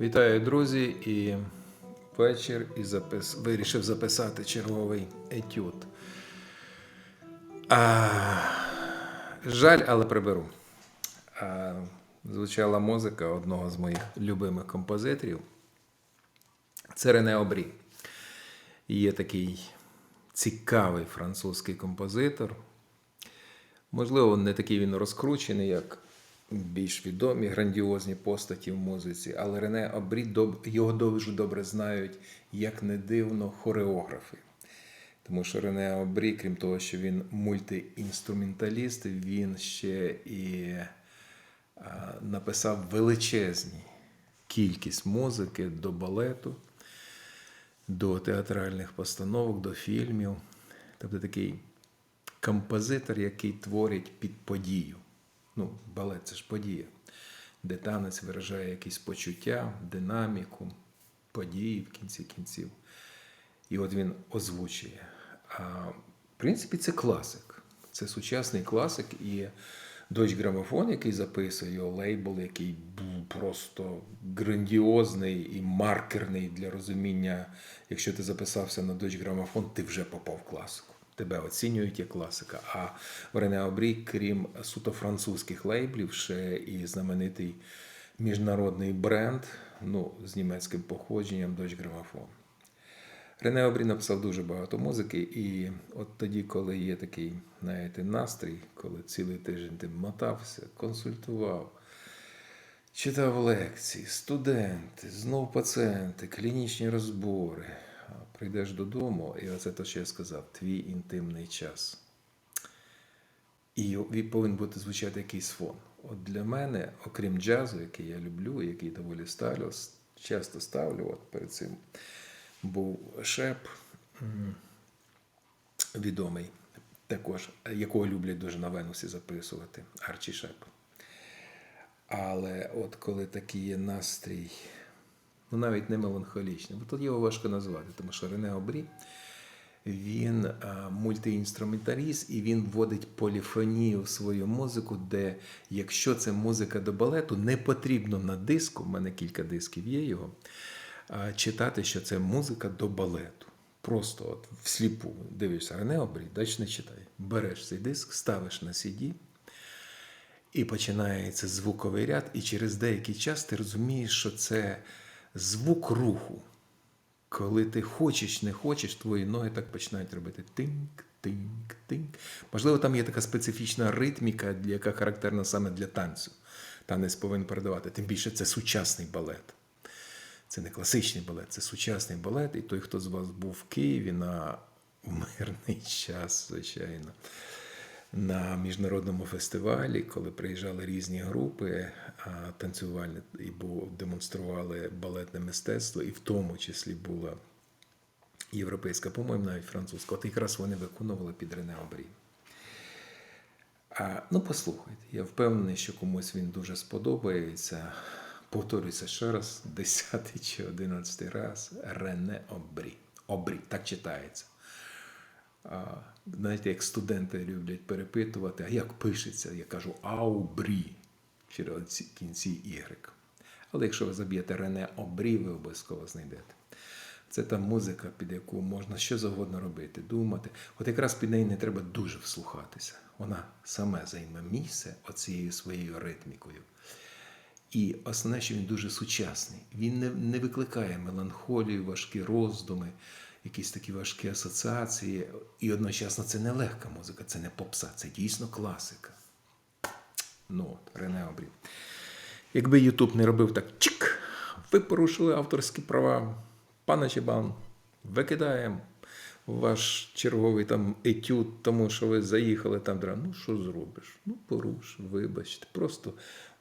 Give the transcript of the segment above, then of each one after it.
Вітаю, друзі, і вечір і запис... вирішив записати черговий етюд. А... Жаль, але приберу. А... Звучала музика одного з моїх любимих композиторів. Це Рене Обрі. Є такий цікавий французький композитор. Можливо, не такий він розкручений, як більш відомі грандіозні постаті в музиці, але Рене Обрі його дуже добре знають, як не дивно, хореографи. Тому що Рене Обрі, крім того, що він мультиінструменталіст, він ще і написав величезні кількість музики до балету, до театральних постановок, до фільмів. Тобто такий композитор, який творить під подію. Ну, балет це ж подія, де танець виражає якісь почуття, динаміку, події в кінці кінців. І от він озвучує. А, в принципі, це класик. Це сучасний класик і Deutsche Grammophon, який записує його лейбл, який був просто грандіозний і маркерний для розуміння. Якщо ти записався на Deutsche Grammophon, ти вже попав в класику. Тебе оцінюють як класика. А Рене Обрі, крім суто французьких лейблів, ще і знаменитий міжнародний бренд ну, з німецьким походженням Deutsche Grammophon. Рене Обрі написав дуже багато музики, і от тоді, коли є такий, знаєте, настрій, коли цілий тиждень ти мотався, консультував, читав лекції, студенти, знов пацієнти, клінічні розбори. Прийдеш додому, і оце те, що я сказав, твій інтимний час. І він повинен бути звучати якийсь фон. От для мене, окрім джазу, який я люблю, який доволі ставлю, часто ставлю, от перед цим був шеп відомий, також, якого люблять дуже на Венусі записувати, Арчі Шеп. Але от коли такий є настрій, ну навіть не меланхолічний, бо тут його важко назвати, тому що Рене Обрі він а, мультиінструменталіст і він вводить поліфонію в свою музику, де якщо це музика до балету, не потрібно на диску, в мене кілька дисків є його, а, читати, що це музика до балету. Просто от всліпу дивишся Рене Обрі, далі не читай. Береш цей диск, ставиш на CD, і починається звуковий ряд, і через деякий час ти розумієш, що це звук руху. Коли ти хочеш, не хочеш, твої ноги так починають робити тинк, тинк, тинк. Можливо, там є така специфічна ритміка, яка характерна саме для танцю. Танець повинен передавати. Тим більше це сучасний балет. Це не класичний балет, це сучасний балет. І той, хто з вас був в Києві на мирний час, звичайно, на міжнародному фестивалі, коли приїжджали різні групи танцювальні і демонстрували балетне мистецтво, і в тому числі була європейська, по-моєму, навіть французька. От якраз вони виконували під Рене Обрі. А, ну, послухайте, я впевнений, що комусь він дуже сподобається. Повторюся ще раз, 10 чи 11 раз. Рене Обрі. Обрі, так читається. Знаєте, як студенти люблять перепитувати, а як пишеться? Я кажу Аубрі через кінці Y. Але якщо ви заб'єте Рене Обрі, ви обов'язково знайдете. Це та музика, під яку можна що завгодно робити, думати. От якраз під неї не треба дуже вслухатися. Вона саме займе місце оцією своєю ритмікою. І основне, що він дуже сучасний. Він не, не викликає меланхолію, важкі роздуми, якісь такі важкі асоціації. І одночасно це не легка музика, це не попса, це дійсно класика. Ну, от, Рене Обрі. Якби Ютуб не робив так чик, ви порушили авторські права. Пане Чебан, викидаємо ваш черговий там етюд, тому що ви заїхали там. Ну, що зробиш? Ну, поруш, вибачте. Просто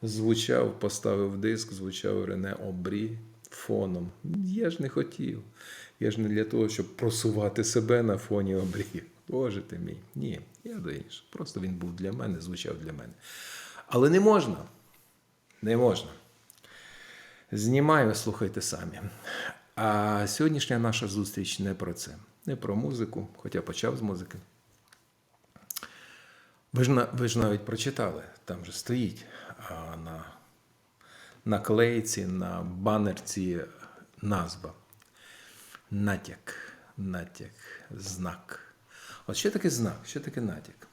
звучав, поставив диск, звучав Рене Обрі фоном. Я ж не хотів. Я ж не для того, щоб просувати себе на фоні Обрі. Боже ти мій. Ні, я до іншого. Просто він був для мене, звучав для мене. Але не можна. Не можна. Знімаю, слухайте самі. А сьогоднішня наша зустріч не про це, не про музику, хоча почав з музики. Ви ж, ви ж навіть прочитали, там же стоїть на наклейці, на банерці назва. Натяк, натяк, знак. От що таке знак? Що таке натяк?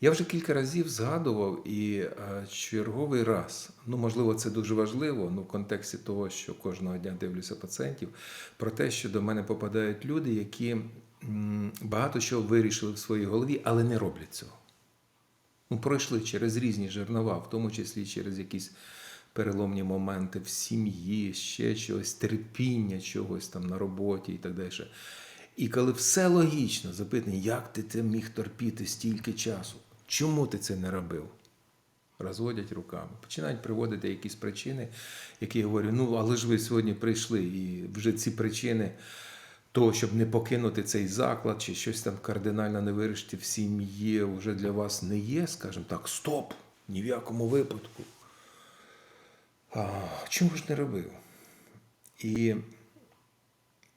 Я вже кілька разів згадував і е, черговий раз, ну можливо, це дуже важливо, ну в контексті того, що кожного дня дивлюся пацієнтів, про те, що до мене попадають люди, які багато чого вирішили в своїй голові, але не роблять цього. Ну, пройшли через різні жернова, в тому числі через якісь переломні моменти в сім'ї, ще чогось, терпіння чогось там на роботі і так далі. І коли все логічно, запитання, як ти це міг терпіти стільки часу? Чому ти це не робив? Розводять руками, починають приводити якісь причини, які я говорю, ну але ж ви сьогодні прийшли, і вже ці причини того, щоб не покинути цей заклад, чи щось там кардинально не вирішити в сім'ї, вже для вас не є, скажімо так, стоп, ні в якому випадку. Чому ж не робив? І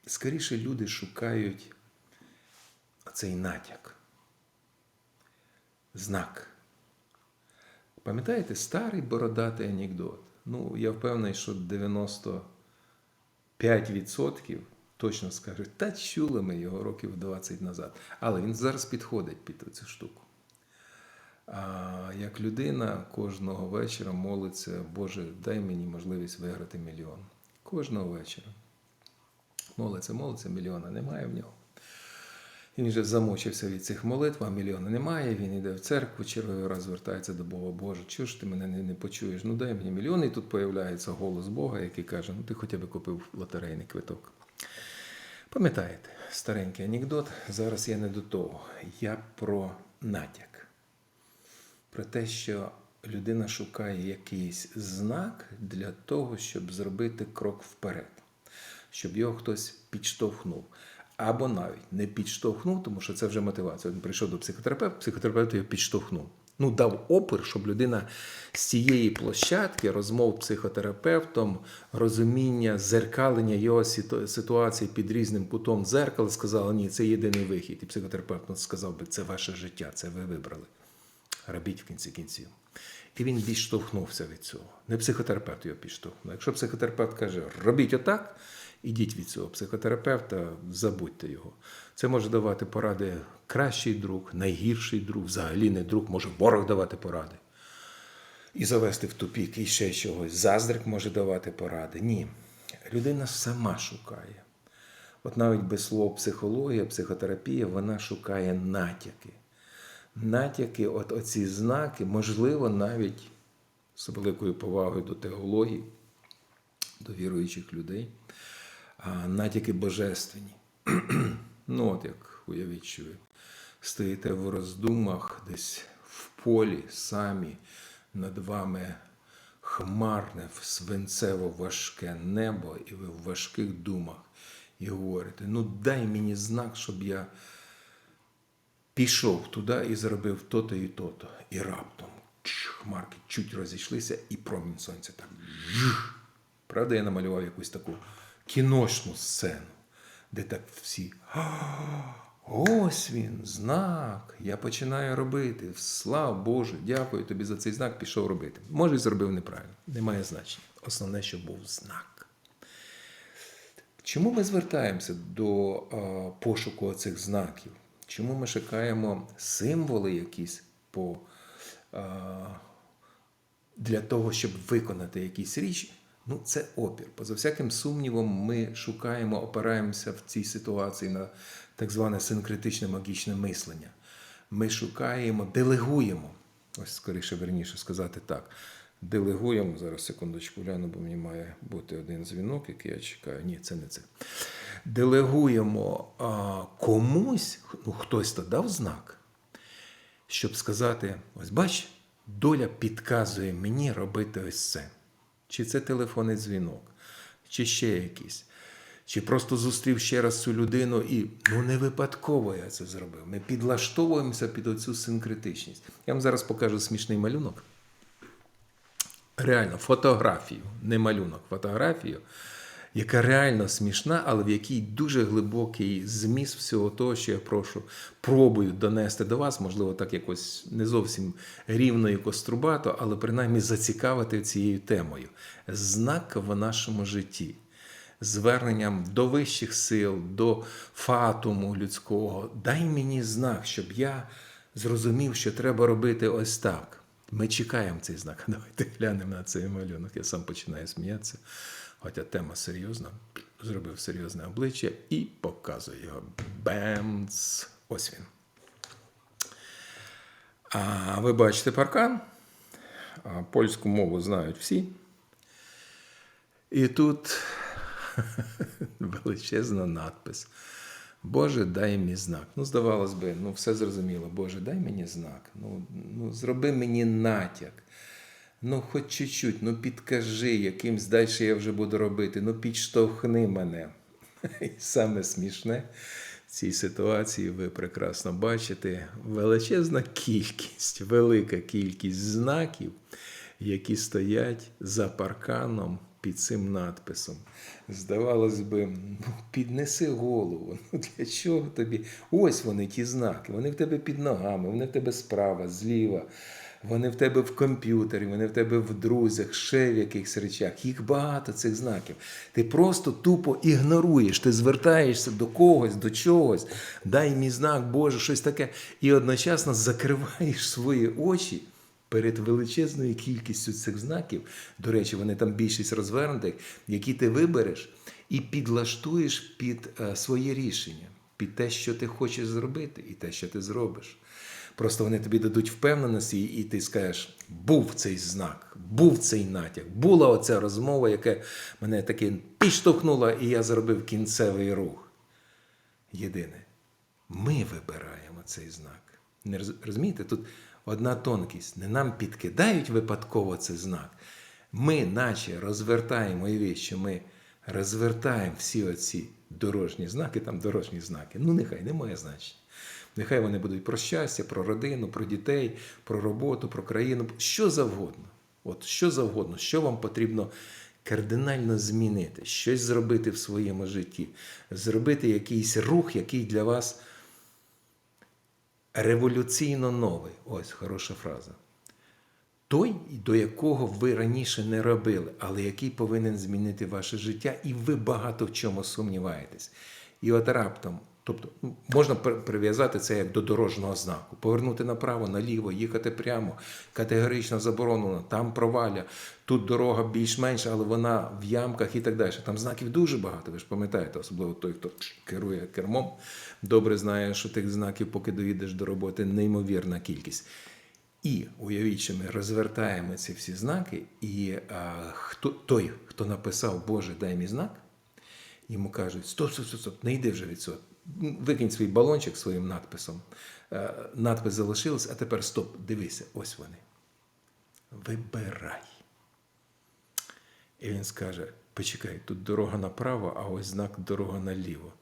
скоріше люди шукають цей натяк, знак. Пам'ятаєте старий бородатий анекдот? Ну, я впевнений, що 95% точно скажуть, та чули ми його років 20 назад. Але він зараз підходить під цю штуку. Як людина кожного вечора молиться, Боже, дай мені можливість виграти мільйон. Кожного вечора. Молиться, молиться, мільйона немає в нього. Він вже замучився від цих молитв, а мільйона немає. Він йде в церкву, черговий раз звертається до Бога. Боже, чого ж ти мене не, не почуєш? Ну дай мені мільйон. І тут появляється голос Бога, який каже: Ну ти хоча б купив лотерейний квиток. Пам'ятаєте, старенький анекдот. Зараз я не до того. Я про натяк. Про те, що людина шукає якийсь знак для того, щоб зробити крок вперед, щоб його хтось підштовхнув. Або навіть не підштовхнув, тому що це вже мотивація. Він прийшов до психотерапевта, психотерапевт його підштовхнув. Ну, дав опір, щоб людина з цієї площадки розмов психотерапевтом, розуміння, зеркалення його ситуації під різним кутом зеркала, сказала, ні, це єдиний вихід. І психотерапевт сказав би, це ваше життя, це ви вибрали. Робіть в кінці кінців. І він відштовхнувся від цього. Не психотерапевт його підштовхнув. Якщо психотерапевт каже, робіть отак, ідіть від цього психотерапевта, забудьте його. Це може давати поради кращий друг, найгірший друг, взагалі не друг, може ворог давати поради. І завести в тупік, і ще чогось. Заздрик може давати поради. Ні. Людина сама шукає. От навіть без слова психологія, психотерапія, вона шукає натяки. Натяки, от оці знаки, можливо, навіть з великою повагою до теології, до віруючих людей, натяки божественні. ну, от як уявіть, що ви стоїте в роздумах десь в полі самі над вами хмарне, свинцево важке небо, і ви в важких думах і говорите: ну дай мені знак, щоб я пішов туди і зробив то-то і то-то. І раптом хмарки чуть розійшлися, і промінь сонця так. Правда, я намалював якусь таку кіношну сцену, де так всі. Ось він, знак. Я починаю робити. Слава Боже, дякую тобі за цей знак. Пішов робити. Може, і зробив неправильно. Немає значення. Основне, що був знак. Чому ми звертаємося до пошуку цих знаків? Чому ми шукаємо символи якісь по, для того, щоб виконати якісь річ? Ну, це опір. Поза всяким сумнівом, ми шукаємо, опираємося в цій ситуації на так зване синкретичне магічне мислення. Ми шукаємо, делегуємо. Ось скоріше верніше сказати так. Делегуємо, зараз секундочку гляну, бо мені має бути один дзвінок, який я чекаю. Ні, це не це. Делегуємо комусь, ну хтось то дав знак, щоб сказати: ось бач, доля підказує мені робити ось це. Чи це телефонний дзвінок, чи ще якийсь. Чи просто зустрів ще раз цю людину і ну не випадково я це зробив. Ми підлаштовуємося під оцю синкретичність. Я вам зараз покажу смішний малюнок. Реально, фотографію, не малюнок, фотографію, яка реально смішна, але в якій дуже глибокий зміст всього того, що я прошу, пробую донести до вас, можливо, так якось не зовсім рівно і кострубато, але принаймні зацікавити цією темою. Знак в нашому житті. Зверненням до вищих сил, до фатуму людського. Дай мені знак, щоб я зрозумів, що треба робити ось так. Ми чекаємо цей знак. Давайте глянемо на цей малюнок. Я сам починаю сміятися. Хоча тема серйозна. Зробив серйозне обличчя і показую його. Бемц! Ось він. А ви бачите паркан. Польську мову знають всі. І тут величезна надпис. Боже, дай мені знак. Ну, здавалось би, ну все зрозуміло. Боже, дай мені знак. Ну, ну зроби мені натяк. Ну, хоч чуть-чуть, ну підкажи, якимсь далі я вже буду робити. Ну, підштовхни мене. І саме смішне в цій ситуації ви прекрасно бачите величезна кількість, велика кількість знаків, які стоять за парканом під цим надписом. Здавалось би, ну, піднеси голову. Ну для чого тобі? Ось вони, ті знаки. Вони в тебе під ногами, вони в тебе справа, зліва. Вони в тебе в комп'ютері, вони в тебе в друзях, ще в якихось речах. Їх багато цих знаків. Ти просто тупо ігноруєш, ти звертаєшся до когось, до чогось, дай мій знак, Боже, щось таке. І одночасно закриваєш свої очі перед величезною кількістю цих знаків. До речі, вони там більшість розвернутих, які ти вибереш і підлаштуєш під е, своє рішення, під те, що ти хочеш зробити, і те, що ти зробиш. Просто вони тобі дадуть впевненості, і ти скажеш: був цей знак, був цей натяк, була оця розмова, яка мене таки підштовхнула, і я зробив кінцевий рух. Єдине, ми вибираємо цей знак. Не роз- розумієте? Тут одна тонкість. Не нам підкидають випадково цей знак. Ми, наче розвертаємо і що ми розвертаємо всі оці дорожні знаки, там дорожні знаки. Ну, нехай немає значення. Нехай вони будуть про щастя, про родину, про дітей, про роботу, про країну, що завгодно. От що завгодно, що вам потрібно кардинально змінити, щось зробити в своєму житті, зробити якийсь рух, який для вас революційно новий. Ось хороша фраза. Той, до якого ви раніше не робили, але який повинен змінити ваше життя, і ви багато в чому сумніваєтесь. І от раптом, тобто можна прив'язати це як до дорожнього знаку, повернути направо, наліво, їхати прямо, категорично заборонено, там проваля, тут дорога більш-менш, але вона в ямках і так далі. Там знаків дуже багато, ви ж пам'ятаєте, особливо той, хто керує кермом, добре знає, що тих знаків, поки доїдеш до роботи, неймовірна кількість. І уявіть, що ми розвертаємо ці всі знаки, і а, хто, той, хто написав Боже, дай мій знак, йому кажуть: стоп, стоп, стоп, стоп, не йди вже від цього. Викинь свій балончик своїм надписом. Е, Надпис залишився, а тепер стоп, дивися, ось вони. Вибирай. І він скаже: почекай, тут дорога направо, а ось знак дорога наліво.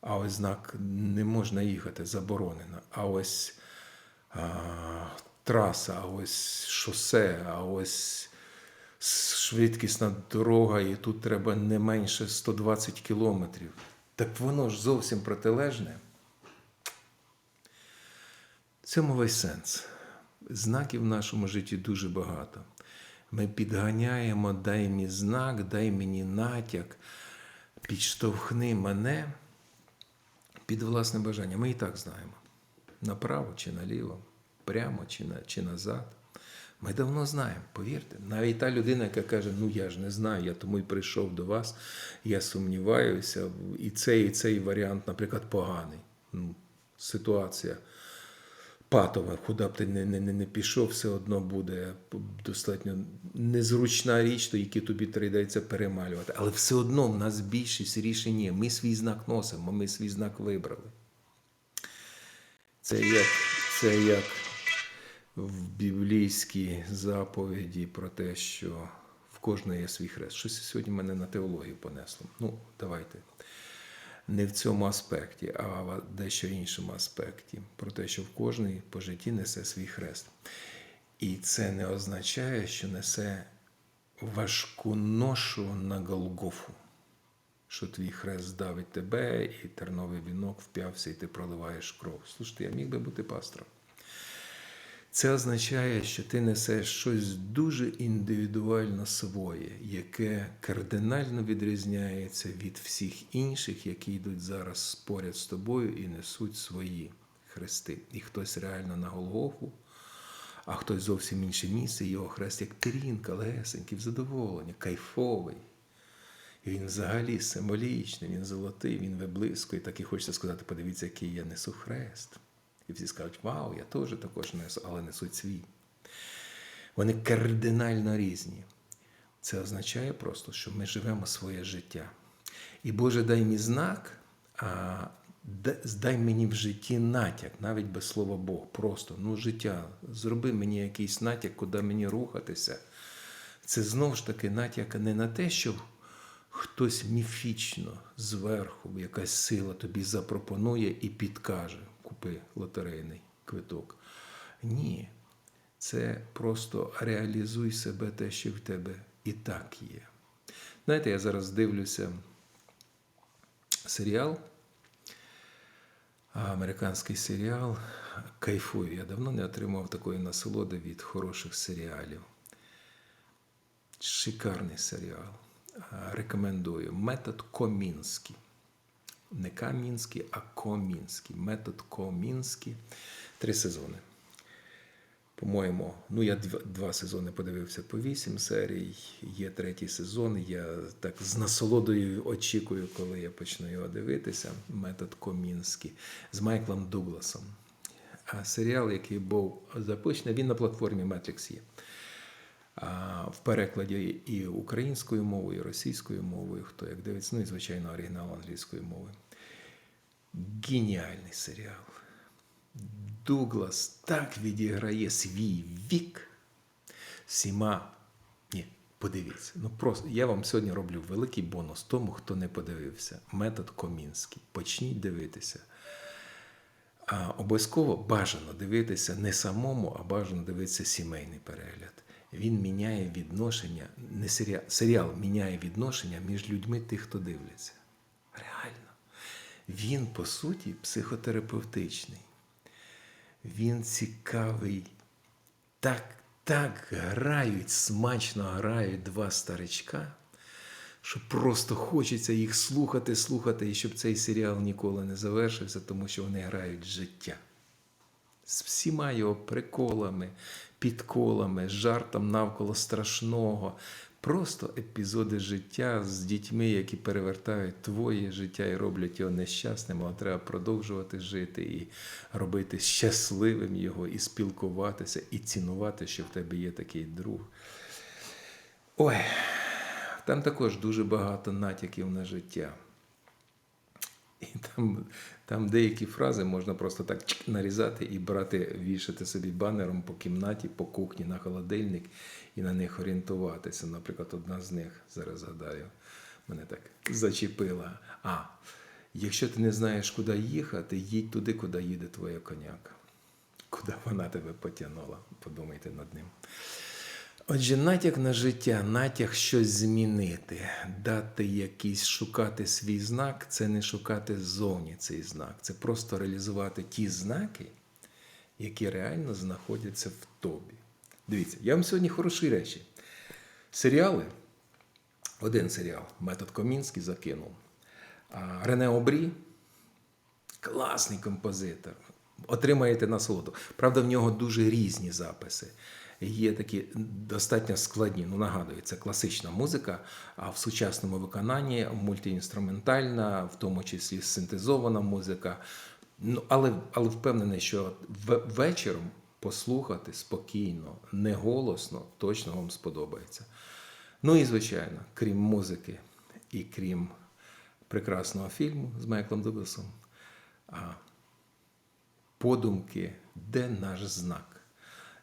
А ось знак не можна їхати, заборонено. А ось а, траса, а ось шосе, а ось швидкісна дорога, і тут треба не менше 120 кілометрів. Так воно ж зовсім протилежне. В цьому весь сенс. Знаків в нашому житті дуже багато. Ми підганяємо, дай мені знак, дай мені натяк, підштовхни мене під власне бажання. Ми і так знаємо. Направо чи наліво, прямо чи, на, чи назад. Ми давно знаємо, повірте. Навіть та людина, яка каже, ну я ж не знаю, я тому й прийшов до вас, я сумніваюся, і цей, і цей варіант, наприклад, поганий. Ну, ситуація патова, куди б ти не, не, не, не пішов, все одно буде достатньо незручна річ, то які тобі прийдеться перемалювати. Але все одно в нас більшість рішень є. Ми свій знак носимо, ми свій знак вибрали. Це як, це як в біблійській заповіді про те, що в кожного є свій хрест. Щось сьогодні мене на теологію понесло. Ну, давайте. Не в цьому аспекті, а в дещо іншому аспекті. Про те, що в кожний по житті несе свій хрест. І це не означає, що несе важку ношу на Голгофу. що твій хрест давить тебе, і терновий вінок вп'явся, і ти проливаєш кров. Слушайте, я міг би бути пастором. Це означає, що ти несеш щось дуже індивідуально своє, яке кардинально відрізняється від всіх інших, які йдуть зараз поряд з тобою і несуть свої хрести. І хтось реально на Голгофу, а хтось зовсім інше місце, його хрест як пірінка, легесенький, в задоволення, кайфовий. І він взагалі символічний, він золотий, він виблискує. Так і хочеться сказати, подивіться, який я несу хрест. І всі скажуть, вау, я теж також несу, але несуть свій. Вони кардинально різні. Це означає просто, що ми живемо своє життя. І Боже, дай мені знак, а дай мені в житті натяк, навіть без слова Бог. Просто ну, життя. Зроби мені якийсь натяк, куди мені рухатися. Це знову ж таки натяк не на те, що хтось міфічно зверху, якась сила тобі запропонує і підкаже, купи лотерейний квиток. Ні. Це просто реалізуй себе те, що в тебе і так є. Знаєте, я зараз дивлюся серіал, американський серіал. Кайфую. Я давно не отримав такої насолоди від хороших серіалів. Шикарний серіал. Рекомендую. Метод Комінський. Не Камінський, а Комінський. Метод Комінський. Три сезони. По-моєму, ну я два, сезони подивився по вісім серій. Є третій сезон. Я так з насолодою очікую, коли я почну його дивитися. Метод Комінський з Майклом Дугласом. А серіал, який був запущений, він на платформі Matrix є. В перекладі і українською мовою, і російською мовою, хто як дивиться, ну і звичайно оригінал англійською мовою. Геніальний серіал. Дуглас так відіграє свій вік всіма. Ні, подивіться. Ну просто я вам сьогодні роблю великий бонус тому, хто не подивився. Метод Комінський. Почніть дивитися. А обов'язково бажано дивитися не самому, а бажано дивитися сімейний перегляд. Він міняє відношення, не серіал, серіал міняє відношення між людьми тих, хто дивляться. Реально. Він, по суті, психотерапевтичний. Він цікавий. Так, так грають, смачно грають два старичка, що просто хочеться їх слухати, слухати, і щоб цей серіал ніколи не завершився, тому що вони грають життя. З всіма його приколами, підколами, жартом навколо страшного. Просто епізоди життя з дітьми, які перевертають твоє життя і роблять його нещасним, але треба продовжувати жити і робити щасливим його, і спілкуватися, і цінувати, що в тебе є такий друг. Ой, там також дуже багато натяків на життя. І там, там деякі фрази можна просто так чик, нарізати і брати, вішати собі банером по кімнаті, по кухні на холодильник і на них орієнтуватися. Наприклад, одна з них, зараз згадаю, мене так зачепила. А, якщо ти не знаєш, куди їхати, їдь туди, куди їде твоя коняка. Куди вона тебе потягнула. Подумайте над ним. Отже, натяк на життя, натяк щось змінити, дати якийсь шукати свій знак це не шукати ззовні цей знак, це просто реалізувати ті знаки, які реально знаходяться в тобі. Дивіться, я вам сьогодні хороші речі. Серіали, один серіал, метод Комінський закинув. Рене Обрі класний композитор. Отримаєте насолоду. Правда, в нього дуже різні записи. Є такі достатньо складні. Ну, нагадую, це класична музика, а в сучасному виконанні мультиінструментальна, в тому числі синтезована музика. Ну, але, але впевнений, що вечором послухати спокійно, не голосно, точно вам сподобається. Ну і звичайно, крім музики і крім прекрасного фільму з Майклом Дугласом, подумки, де наш знак?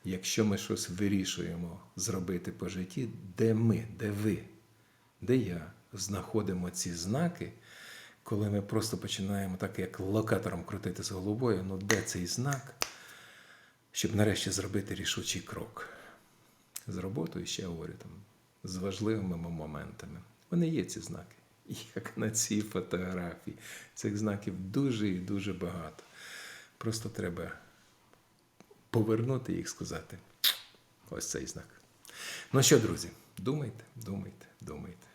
Якщо ми щось вирішуємо зробити по житті, де ми, де ви, де я знаходимо ці знаки, коли ми просто починаємо так, як локатором крутити з головою, ну де цей знак, щоб нарешті зробити рішучий крок з роботою, ще говорю там, з важливими моментами. Вони є ці знаки. як на цій фотографії. Цих знаків дуже і дуже багато. Просто треба повернути їх, сказати. Ось цей знак. Ну що, друзі, думайте, думайте, думайте.